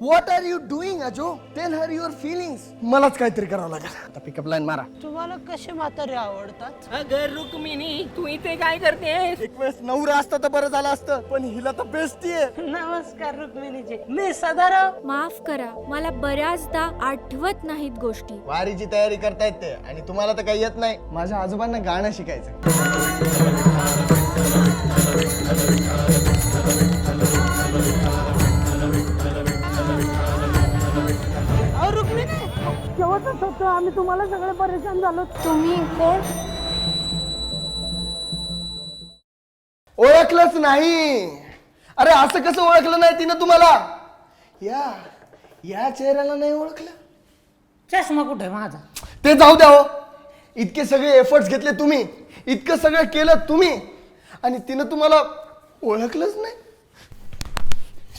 What are you doing अजो tell her your feelings मलाच काहीतरी करावं लागेल. आता पिकअप लाईन मारा. तुम्हाला कसे म्हातारे आवडतात? अगर रुक्मिणी तू इथे काय करतेस? एक वेळेस नवरा असता तर बरं झालं असतं पण हिला तर बेस्टी आहे. नमस्कार रुक्मिणीजी. मी सदाराव. माफ करा मला बऱ्याचदा आठवत नाहीत गोष्टी. वारीची तयारी करता येते आणि तुम्हाला तर काही येत नाही. माझ्या आजोबांना गाणं शिकायचं शेवटच होतो. आम्ही तुम्हाला सगळे परेशान झालो तुम्ही कोण ओळखलंच नाही. अरे असं कसं ओळखलं नाही तिनं तुम्हाला? या या चेहऱ्याला नाही ओळखलं? चष्मा कुठे माझा? ते जाऊ द्या हो. इतके सगळे एफर्ट्स घेतले तुम्ही. इतकं सगळं केलं तुम्ही. आणि तिनं तुम्हाला ओळखलंच नाही.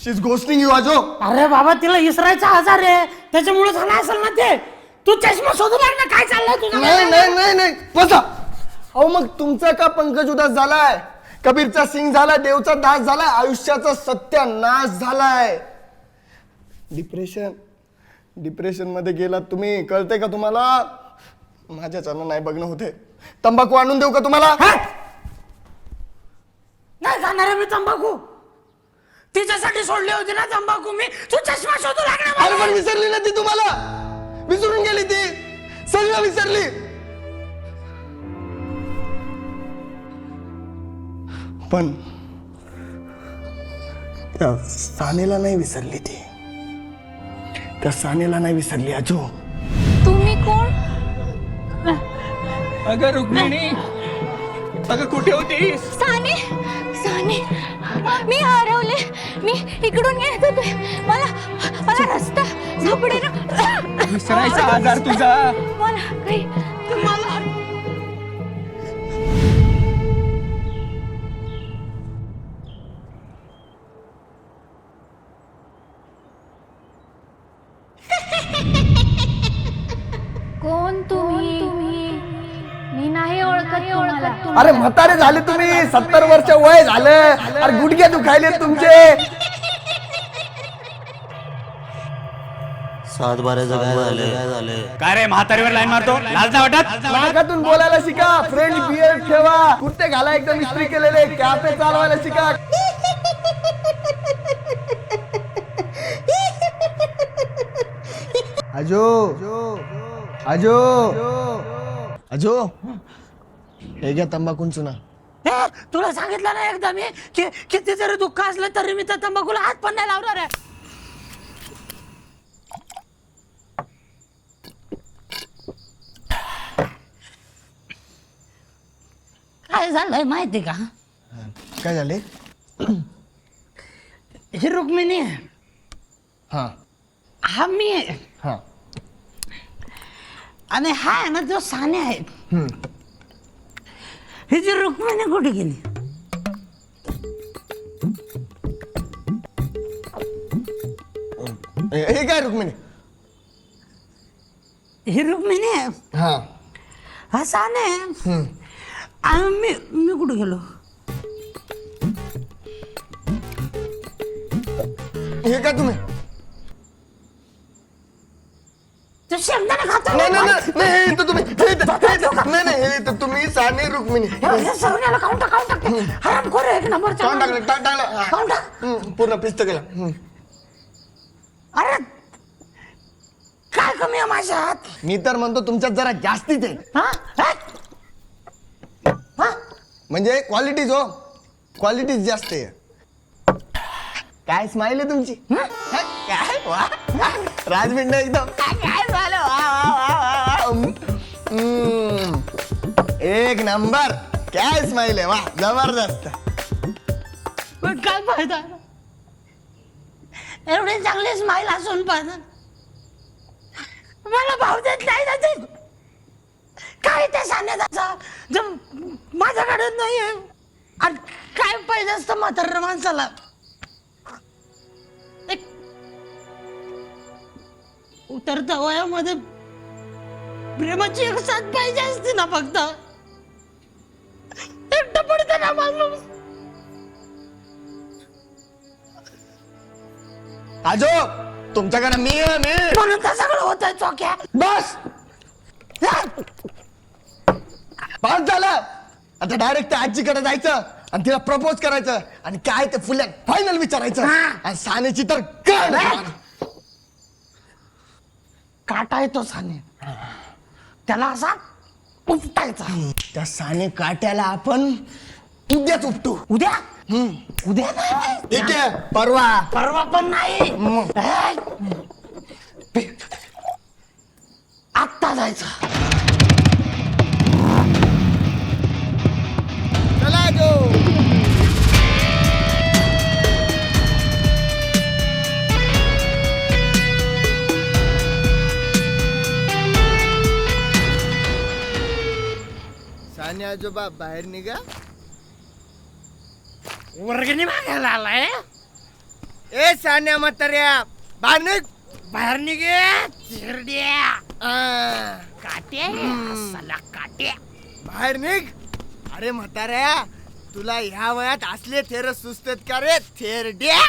शीज गोस्टिंग यू आजो. अरे बाबा तिला इसरायचा आजार आहे. त्याच्यामुळे झाला असेल ना ते? तू चष्मा शोधू लाग ना काय चाललंय तुझं? नाही नाही नाही नाही बसा. अहो मग तुमचा का पंकज उदास झालाय? कबीरचा सिंग झाला देवचा दास झालाय आयुष्याचा सत्यानाश झालाय. डिप्रेशन डिप्रेशनमध्ये गेलात तुम्ही. कळते का तुम्हाला? माझ्याच्यानं नाही बघणं होते तंबाखू आणून देऊ का तुम्हाला? नाही जाणार आहे मी तंबाखू. तिच्यासाठी सोडली होती ना तंबाखू मी. तू चष्मा शोधू लागणार अरे पण विसरली ना ती तुम्हाला. विसरून गेली ती. सगळं विसरली. पण त्या सानेला नाही विसरली ती. त्या सानेला नाही विसरली अजो तुम्ही कोण? अगं रुक्मिणी. अगं कुठे होतीस? साने साने मी हरवले. मी इकडून येत होते. मला विसरायचा आजार तुझा. मला काही मला कोण तुम्ही? मी नाही ओळखत ओळखत अरे म्हातारे झाले तुम्ही सत्तर वर्ष वय झालं. अरे गुडघे दुखायले तुमचे. सात बाराचं काय झालं काय झालं काय रे म्हातारीवर लाईन मारतो? लाज नाही वाटत? नाकातून बोलायला शिका. फ्रेंड बिअर ठेवा. कुर्ते घाला एकदम इस्त्री केलेले. कॅफे चालवायला शिका. अजो अजो अजो हे घ्या तंबाखून चुना. हे, तुला सांगितलं ना एकदा मी की किती जरी दुःख असलं तरी मी त्या तंबाखूला हात पण नाही लावणार आहे. काय झालंय माहिती का? काय झाले? ही रुक्मिणी. आहे. हा. हा मी. आहे. हा. आणि हा आहे ना जो साने आहे ही जी रुक्मिणी कुठे गेली? हे हे काय रुक्मिणी? ही रुक्मिणी? आहे हा. हा साने. आहे. मी मी कुठे गेलो? हे काय तुम्ही? तू शेंगदाणे खातो नाही नाही नाही, नाही हे तर तुम्ही हे हे नाही नाही हे साने रुक्मिणी. सगळ्याला टाकते हराम खोर एक टाकलं टाक टाकलं. हम्म, पूर्ण पिस्त केलं. हम्म. अरे काय कमी आहे माझ्या हात मी तर म्हणतो तुमच्यात जरा जास्तीच आहे. हा? हा? हा? म्हणजे क्वालिटीज हो. क्वालिटीज जास्त आहे. काय स्माइल आहे तुमची? काय? वा राजबिंड एकदम. काय काय झालं वा वा वा वा वा. हम्म. एक नंबर काय स्माइल आहे? वा जबरदस्त. पण काय फायदा? एवढे चांगले स्माईल असून पण. मला भाव देत नाही ना ते. काय ते सांगण्याचा जर माझ्याकडे नाही आहे आणि काय पाहिजे असतं म्हाताऱ्या माणसाला? एक उतरत्या वयामध्ये प्रेमाची एक साथ पाहिजे असते ना फक्त. एकटं पडतं ना माणूस. आजो तुमच्याकडे मी आहे मी म्हणून तर सगळं होतंय चोक्या. बस! बस झालं. आता डायरेक्ट आजीकडे जायचं आणि तिला प्रपोज करायचं आणि काय ते फुल फायनल विचारायचं. आणि सानेची तर मार. काटा येतो साने. त्याला असा उपटायचा. त्या साने काट्याला आपण उद्याच उपटू. उद्या? उद्या नाही. ठीक आहे. परवा. परवा पण नाही. ए, आत्ता जायचं. आजोबा बाहेर निघा. वर्गणी मागायला आलाय? ए सान्या म्हाताऱ्या बाहेर निघ. बाहेर निघे चिरड्या. आ, काटे सला काटे. बाहेर निघ. अरे म्हाताऱ्या तुला ह्या वयात असले थेर सुचतात का रे? थेरड्या.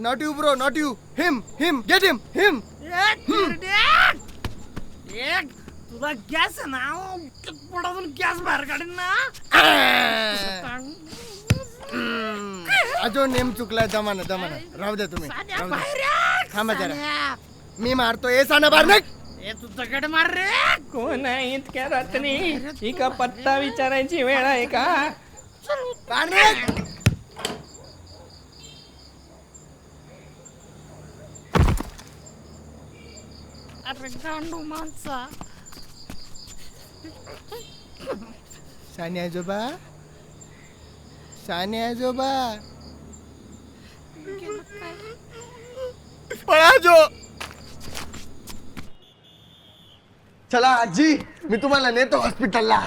Not you bro not you him him get him him एक तुला गॅस ना? पोटातून गॅस बाहेर काढेन ना. अजो नेम चुकलाय दमाना दमाना. राहू द्या तुम्ही राहू द्या. थांबा जरा. मी मारतो. ए साना बाहेर निघ. ए तू दगड मार रे. कोण आहे इतक्या रात्री? ही का पत्ता विचारायची वेळ आहे का? बाहेर अरे गांडू माणसा साने आजोबा साने आजोबा पळाजो चला आजी मी तुम्हाला नेतो हॉस्पिटलला.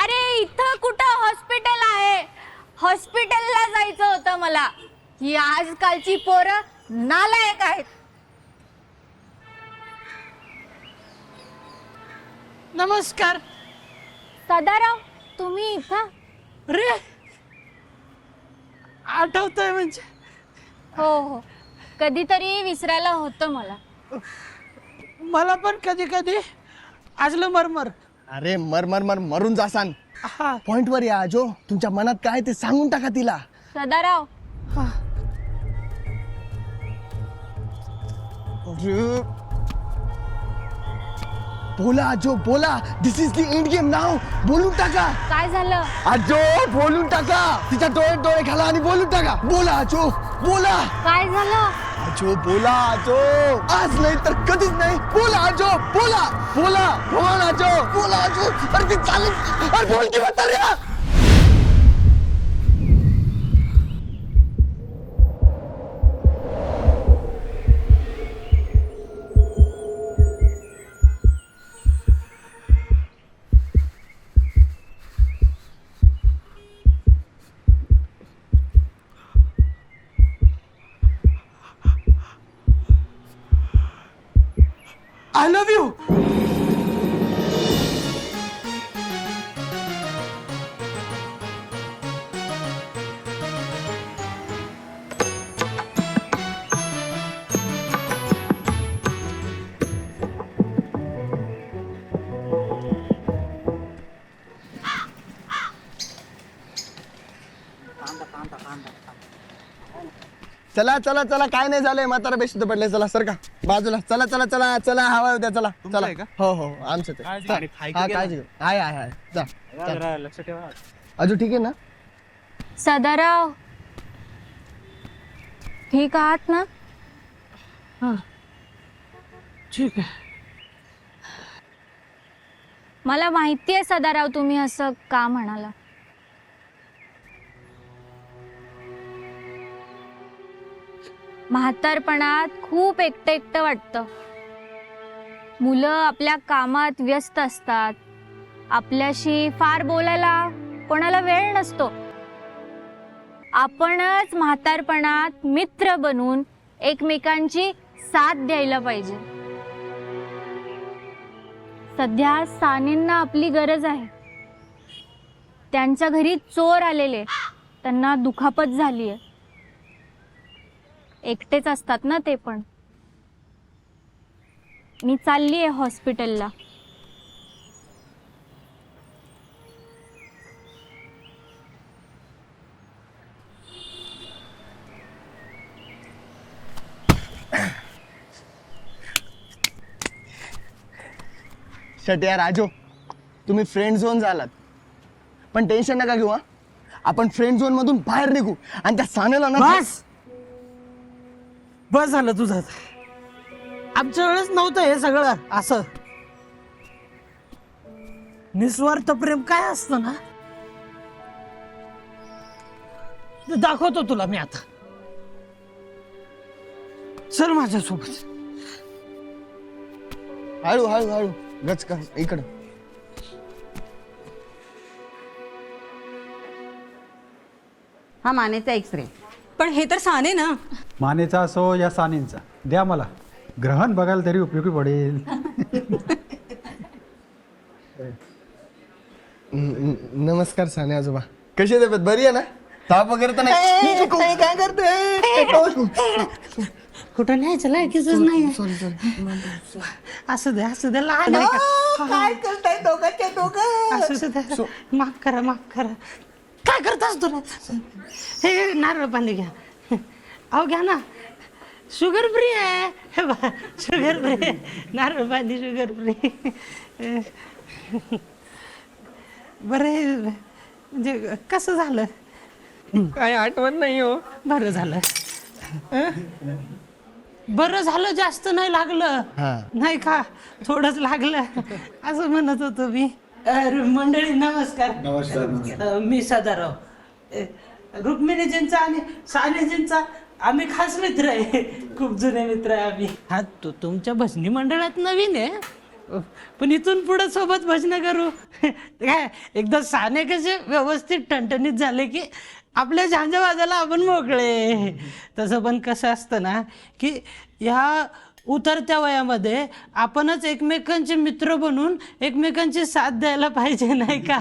अरे इथं कुठं हॉस्पिटल आहे? हॉस्पिटलला जायचं होतं मला. ही आजकालची पोरं नालायक आहेत. नमस्कार. सदाराव तुम्ही इथं? रे आठवतंय म्हणजे. हो हो. कधीतरी विसरायला होतं मला. मला पण कधी कधी आजलं मरमर. अरे मर मर मर मरून जासान. हा. पॉइंट वर या आजो तुमच्या मनात काय ते सांगून टाका तिला. सदाराव. अरे. बोला आजो बोला. This is the end game नाव बोलून टाका. काय झालं? आजो बोलून टाका. तिच्या डोळे डोळे घाला आणि बोलून टाका. बोला आजो बोला. काय झालं? आजो बोला आजो. आज नाही तर कधीच नाही. बोला आजो बोला. बोला बोल आजो. बोला आजो. अरे ती चालेल. अरे बोल की म्हाताऱ्या. चला चला चला काय नाही झालंय. म्हातारा बेशुद्ध पडले. चला सर का? बाजूला. चला चला चला चला हवा उद्या चला चला. हो हो आमचं ते. हा काळजी. आहे आहे आहे. जा. चला. लक्ष ठेवा. अजून ठीक आहे ना? सदाराव. ठीक आहात ना? ठीक आहे. मला माहिती आहे सदाराव तुम्ही असं का म्हणाला. म्हातारपणात खूप एकटं एकटं वाटतं. मुलं आपल्या कामात व्यस्त असतात. आपल्याशी फार बोलायला कोणाला वेळ नसतो. आपणच म्हातारपणात मित्र बनून एकमेकांची साथ द्यायला पाहिजे. सध्या सानेंना आपली गरज आहे. त्यांच्या घरी चोर आलेले. त्यांना दुखापत झाली आहे एकटेच असतात ना ते पण. मी चालली आहे हॉस्पिटलला. शट्या राजो तुम्ही फ्रेंड झोन झालात. पण टेन्शन नका घेऊ हा. आपण फ्रेंड झोन मधून बाहेर निघू आणि त्या सानेला ना बस! बस झालं तुझं आमच्या वेळेस नव्हतं हे सगळं असं. निस्वार्थ प्रेम काय असतं ना? ते दाखवतो तुला मी आता. चल माझ्यासोबत. हळू हळू हळू. गच कर इकडं. हा मानेचा एक्सरे पण हे तर साने ना. मानेचा असो या सानींचा. द्या मला. ग्रहण बघायला तरी उपयोगी पडेल. नमस्कार साने आजोबा. कशी तब्येत? बरी आहे ना? ताप वगैरे तर नाही? काय करते? कुठं न्यायचं? लायकीच नाही असं दे असं दे. लहान आहे का? काय करताय दोघांच्या दोघं? असं दे. माफ करा माफ करा. काय करतास तुला हे नारळ पाणी घ्या. अहो घ्या ना. शुगर फ्री आहे. हे बा शुगर फ्री नारळ पाणी शुगर फ्री बरं हे म्हणजे कसं झालं? काय आठवण नाही हो. बरं झालं. अं? बरं झालं जास्त नाही लागलं. नाही का? थोडंच लागलं. असं म्हणत होतो मी. अरे मंडळी नमस्कार. नमस्कार मी सदाराव. अ, रुक्मिणीजींचा आणि सानेजींचा आम्ही खास मित्र आहे. खूप जुने मित्र आहे आम्ही. हा तू तुमच्या भजनी मंडळात नवीन आहे? पण इथून पुढे सोबत भजनं करू. काय एकदा साने कसे व्यवस्थित टणटणीत झाले की आपल्या झांजा आपण मोकळे. तसं पण कसं असतं ना की ह्या उतरत्या वयामध्ये आपणच एकमेकांचे मित्र बनून एकमेकांची साथ द्यायला पाहिजे नाही का?